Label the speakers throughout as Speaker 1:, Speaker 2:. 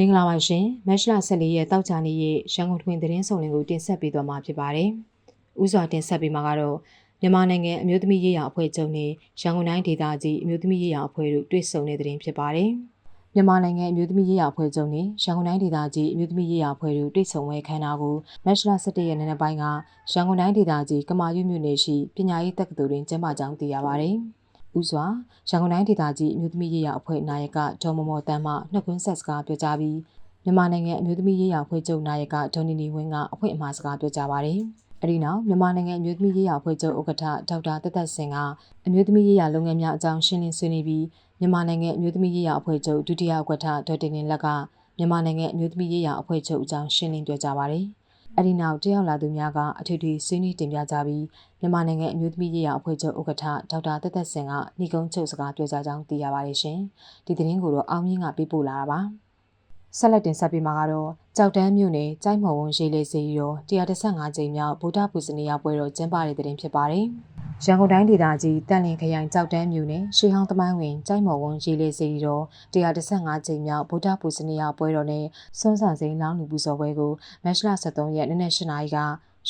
Speaker 1: မင်္ဂလာပါရှင်မက်ရှလာ14ရက်တောက်ချာနေ့ရဲ့ရန်ကုန်ထွင်သတင်းဆောင်လင်းကိုတင်ဆက်ပေးသွားမှာဖြစ်ပါတယ်။ဥစွာတင်ဆက်ပေးမှာကတော့မြန်မာနိုင်ငံအမျိုးသမီးရေးရာအဖွဲ့ချုပ်နဲ့ရန်ကုန်တိုင်းဒေသကြီးအမျိုးသမီးရေးရာအဖွဲ့တို့တွေ့ဆုံတဲ့သတင်းဖြစ်ပါတယ်။မြန်မာနိုင်ငံအမျိုးသမီးရေးရာအဖွဲ့ချုပ်နဲ့ရန်ကုန်တိုင်းဒေသကြီးအမျိုးသမီးရေးရာအဖွဲ့တို့တွေ့ဆုံပွဲခမ်းနားကိုမက်ရှလာ17ရက်နေ့နေ့ပိုင်းကရန်ကုန်တိုင်းဒေသကြီးကမာရွတ်မြို့နယ်ရှိပညာရေးတက္ကသိုလ်တွင်ကျင်းပကြောင်းသိရပါတယ်။ ဦးစွာရန်ကုန်တိုင်းဒေသကြီးအမျိုးသမီးရေးရာအဖွဲ့နာယကဒေါ်မမော်တန်းမှနှစ်ကွန်းဆက်စကားပြောကြားပြီးမြန်မာနိုင်ငံအမျိုးသမီးရေးရာအဖွဲ့ချုပ်နာယကဒေါ်နီနီဝင်းကအဖွင့်အမှာစကားပြောကြားပါတယ်။အဲဒီနောက်မြန်မာနိုင်ငံအမျိုးသမီးရေးရာအဖွဲ့ချုပ်ဥက္ကဋ္ဌဒေါက်တာတက်သက်စင်ကအမျိုးသမီးရေးရာလုပ်ငန်းများအကြောင်းရှင်းလင်းဆွေးနွေးပြီးမြန်မာနိုင်ငံအမျိုးသမီးရေးရာအဖွဲ့ချုပ်ဒုတိယဥက္ကဋ္ဌဒေါက်တင်လင်းလက်ကမြန်မာနိုင်ငံအမျိုးသမီးရေးရာအဖွဲ့ချုပ်အကြောင်းရှင်းလင်းပြောကြားပါတယ်။ အဲဒီနောက်တယောက်လာသူများကအထွေထွေဆွေးနွေးတင်ပြကြပြီးမြန်မာနိုင်ငံအမျိုးသမီးရေးရာအဖွဲ့ချုပ်ဥက္ကဋ္ဌဒေါက်တာတက်သက်စင်ကညီကုန်းချုပ်စကားပြောကြားကြောင်းသိရပါတယ်ရှင်။ဒီသတင်းကိုတော့အောင်မြင့်ကပေးပို့လာတာပါ။ဆက်လက်တင်ဆက်ပေးမှာကတော့ကြောက်တန်းမြို့နယ်ကြိုက်မော်ဝန်းရေးလေးစီရော115ကြိမ်မြောက်ဗုဒ္ဓပူဇနီယပွဲတော်ကျင်းပတဲ့တဲ့တင်ဖြစ်ပါတယ်။ ရန်ကုန်တိုင်းဒေသကြီးတန်လင်းခရိုင်ကြောက်တန်းမြို့နယ်ရှေးဟောင်းသမိုင်းဝင်ကြိုက်မော်ဝန်းရေးလေးစီရော115ကြိမ်မြောက်ဗုဒ္ဓပူဇနီယပွဲတော်နဲ့စွန်းဆန်စိန်လောင်းလူပူဇော်ပွဲကိုမတ်လ23ရက်နေ့နက်8နာရီက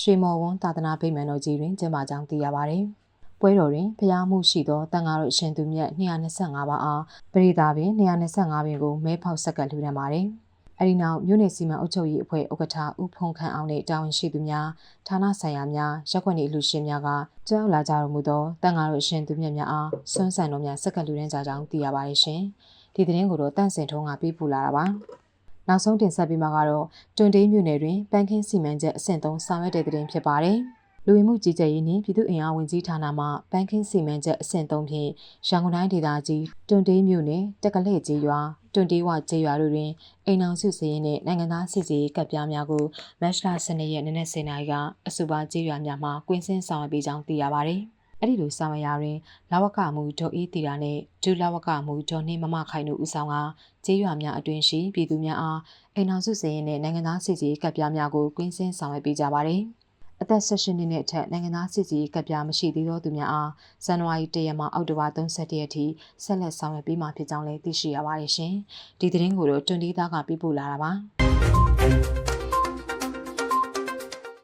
Speaker 1: ရွှေမော်ဝန်းသာသနာ့ဗိမာန်တော်ကြီးတွင်ကျင်းပကြောင်းသိရပါတယ်။ပွဲတော်တွင်ဖျားမှုရှိသောတန်ဃာတော်အရှင်သူမြတ်225ပါးအားပရိသတ်ပင်225ပင်ကိုမဲဖောက်ဆက်ကလှူဒါန်းပါတယ်။ အဲဒီနောက်မြို့နယ်စီမံအုပ်ချုပ်ရေးအဖွဲ့ဥက္ကဋ္ဌဦးဖုန်ခန့်အောင်နဲ့တာဝန်ရှိသူများဌာနဆိုင်ရာများရက်ွက်နေအလူရှင်များကကြောက်လာကြတော်မူသောတန်ဃာတော်အရှင်သူမြတ်များအားဆွမ်းဆန်တော်များဆက်ကလှူဒန်းကြကြောင်းသိရပါတယ်ရှင်။ဒီသတင်းကိုတော့တန့်စင်ထုံးကပေးပို့လာတာပါ။နောက်ဆုံးတင်ဆက်ပေးမှာကတော့တွန်တေးမြို့နယ်တွင်ပန်းခင်းစီမံချက်အဆင့်3ဆောင်ရွက်တဲ့တဲ့တင်ဖြစ်ပါတယ်။ လူဝင်မှုကြီးကြပ်ရေးနှင့်ပြည်သူ့အင်အားဝန်ကြီးဌာနမှပန်းခင်းစီမံချက်အဆင့်3ဖြင့်ရန်ကုန်တိုင်းဒေသကြီးတွန်တေးမြို့နယ်တက္ကလဲ့ကြီးရွာတွန်တေးဝကျေးရွာတို့တွင်အိမ်အောင်စုစည်းရင်နှင့်နိုင်ငံသားစစ်စီကပ်ပြားများကိုမတ်လ12ရက်နေ့နက်10:00နာရီကအဆိုပါကျေးရွာများမှကွင်းစင်းဆောင်ရွက်ပေးကြောင်းသိရပါသည်။အဲ့ဒီလိုဆောင်ရွက်ရာတွင်လာဝကမှုဒေါ်အေးတီတာနှင့်ဒုလာဝကမှုဒေါ်နှင်းမမခိုင်တို့ဦးဆောင်ကကျေးရွာများအတွင်ရှိပြည်သူများအားအိမ်အောင်စုစည်းရင်နှင့်နိုင်ငံသားစစ်စီကပ်ပြားများကိုကွင်းစင်းဆောင်ရွက်ပေးကြပါသည်။ အသက်16နှစ်နဲ့အထက်နိုင်ငံသားစစ်စီကပ်ပြားမရှိသေးသောသူများအားဇန်နဝါရီ1ရက်မှအောက်တိုဘာ31ရက်ထိဆက်လက်ဆောင်ရွက်ပေးမှာဖြစ်ကြောင်းလည်းသိရှိရပါတယ်ရှင်။ဒီသတင်းကိုတော့တွန်တီးသားကပြပို့လာတာပါ။